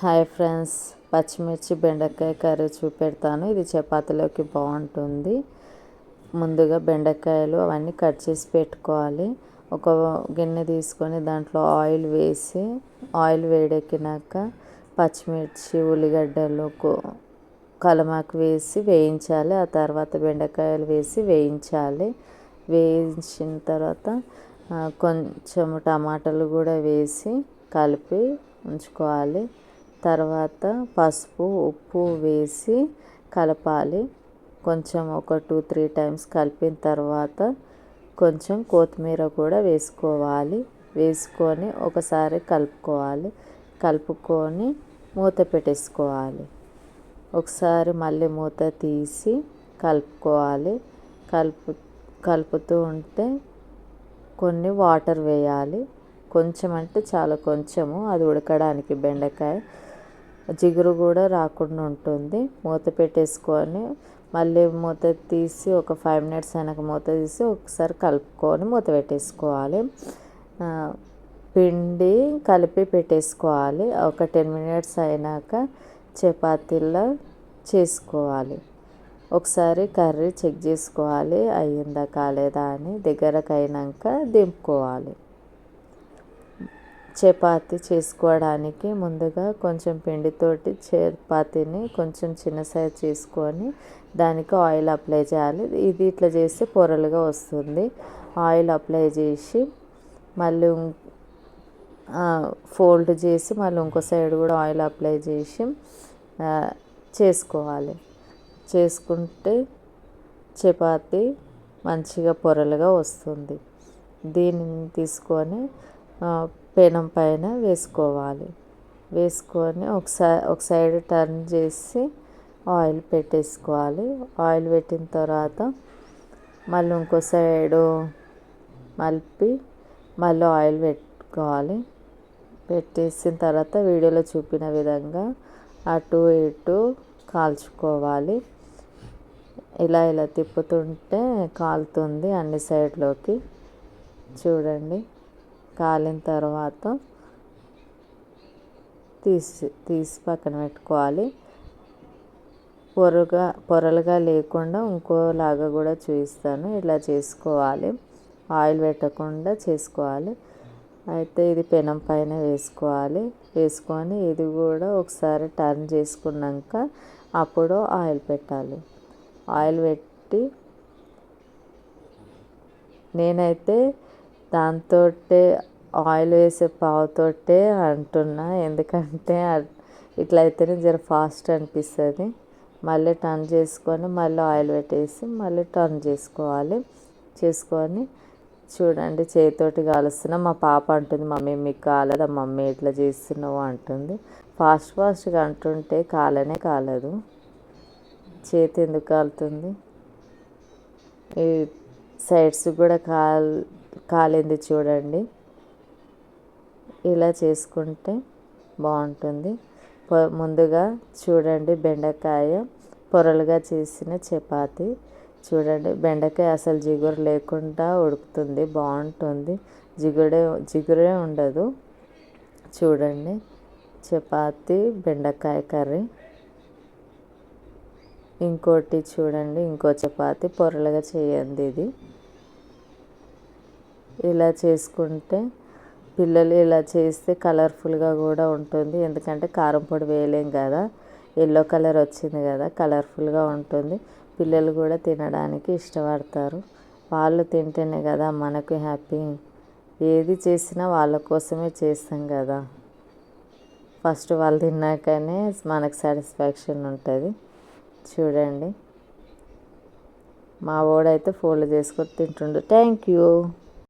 Hi friends పచ్చిమిర్చి బెండకాయ curry చూపెడతాను. ఇది చపాతీలోకి బాగుంటుంది. ముందుగా బెండకాయలు అవన్నీ కట్ చేసి పెట్టుకోవాలి. ఒక గిన్నె తీసుకొని దాంట్లో ఆయిల్ వేసి ఆయిల్ వేడెక్కినాక పచ్చిమిర్చి ఉల్లిగడ్డలు కలమాకు వేసి వేయించాలి. ఆ తర్వాత బెండకాయలు వేసి వేయించాలి. వేయించిన తర్వాత కొంచెం టమాటాలు కూడా వేసి కలిపి ఉంచుకోవాలి. తర్వాత పసుపు ఉప్పు వేసి కలపాలి. కొంచెం ఒక టూ త్రీ టైమ్స్ కలిపిన తర్వాత కొంచెం కొత్తిమీర కూడా వేసుకోవాలి. వేసుకొని ఒకసారి కలుపుకోవాలి. కలుపుకొని మూత పెట్టేసుకోవాలి. ఒకసారి మళ్ళీ మూత తీసి కలుపుకోవాలి. కలుపు కలుపుతూ ఉంటే కొన్ని వాటర్ వేయాలి. కొంచెం అంటే చాలా కొంచెము. అది ఉడకడానికి బెండకాయ. జిగురు కూడా రాకుండా ఉంటుంది. మూత పెట్టేసుకొని మళ్ళీ మూత తీసి ఒక ఫైవ్ మినిట్స్ అయినాక మూత తీసి ఒకసారి కలుపుకొని మూత పెట్టేసుకోవాలి. పిండి కలిపి పెట్టేసుకోవాలి. ఒక టెన్ మినిట్స్ అయినాక చపాతీలా చేసుకోవాలి. ఒకసారి కర్రీ చెక్ చేసుకోవాలి. అయ్యిందా కాలేదా అని దగ్గరకు అయినాక దింపుకోవాలి. చపాతి చేసుకోవడానికి ముందుగా కొంచెం పిండితోటి చపాతీని కొంచెం చిన్న సైజ్ చేసుకొని దానికి ఆయిల్ అప్లై చేయాలి. ఇది ఇట్లా చేస్తే పొరలుగా వస్తుంది. ఆయిల్ అప్లై చేసి మళ్ళీ ఫోల్డ్ చేసి మళ్ళీ ఇంకో సైడ్ కూడా ఆయిల్ అప్లై చేసి చేసుకోవాలి. చేసుకుంటే చపాతి మంచిగా పొరలుగా వస్తుంది. దీనిని తీసుకొని పెనం పైన వేసుకోవాలి. వేసుకొని ఒకసారి ఒక సైడ్ టర్న్ చేసి ఆయిల్ పెట్టేసుకోవాలి. ఆయిల్ పెట్టిన తర్వాత మళ్ళీ ఇంకో సైడు మలిపి మళ్ళీ ఆయిల్ పెట్టుకోవాలి. పెట్టేసిన తర్వాత వీడియోలో చూపిన విధంగా అటు ఇటు కాల్చుకోవాలి. ఇలా ఇలా తిప్పుతుంటే కాలుతుంది అన్ని సైడ్లోకి. చూడండి. కాలిన తర్వాత తీసి తీసి పక్కన పెట్టుకోవాలి. పొరగా పొరలుగా లేకుండా ఇంకోలాగా కూడా చూపిస్తాను ఇలా చేసుకోవాలి. ఆయిల్ పెట్టకుండా చేసుకోవాలి. అయితే ఇది పెనం పైన వేసుకోవాలి. వేసుకొని ఇది కూడా ఒకసారి టర్న్ చేసుకున్నాక అప్పుడు ఆయిల్ పెట్టాలి. ఆయిల్ పెట్టి నేనైతే దాంతో ఆయిల్ వేసే పావుతోటే అంటున్నా. ఎందుకంటే ఇట్లా అయితేనే జర ఫాస్ట్ అనిపిస్తుంది. మళ్ళీ టర్న్ చేసుకొని మళ్ళీ ఆయిల్ పెట్టేసి మళ్ళీ టర్న్ చేసుకోవాలి. చేసుకొని చూడండి చేతితోటి కాలుస్తున్నా. మా పాప అంటుంది మమ్మీ మీకు కాలదా? మమ్మీ ఇట్లా చేస్తున్నావు? అంటుంది. ఫాస్ట్ ఫాస్ట్గా అంటుంటే కాలనే కాలదు. చేతి ఎందుకు కాలుతుంది? ఈ సైడ్స్ కూడా కాల్ కాలింది చూడండి. ఇలా చేసుకుంటే బాగుంటుంది. ముందుగా చూడండి బెండకాయ పొరలుగా చేసిన చపాతి. చూడండి బెండకాయ అసలు జిగురు లేకుండా ఉడుకుతుంది బాగుంటుంది. జిగురే జిగురే ఉండదు. చూడండి చపాతి బెండకాయ కర్రీ. ఇంకోటి చూడండి ఇంకో చపాతి పొరలుగా చేయండి ఇది. ఇలా చేసుకుంటే పిల్లలు ఇలా చేస్తే కలర్ఫుల్గా కూడా ఉంటుంది. ఎందుకంటే కారం పొడి వేయలేం కదా. ఎల్లో కలర్ వచ్చింది కదా కలర్ఫుల్గా ఉంటుంది. పిల్లలు కూడా తినడానికి ఇష్టపడతారు. వాళ్ళు తింటేనే కదా మనకు హ్యాపీ. ఏది చేసినా వాళ్ళ కోసమే చేస్తాం కదా. ఫస్ట్ వాళ్ళు తిన్నాకనే మనకు సాటిస్ఫాక్షన్ ఉంటుంది. చూడండి. మా వాడైతే ఫోల్డ్ చేసుకొని తింటుండు. Thank you.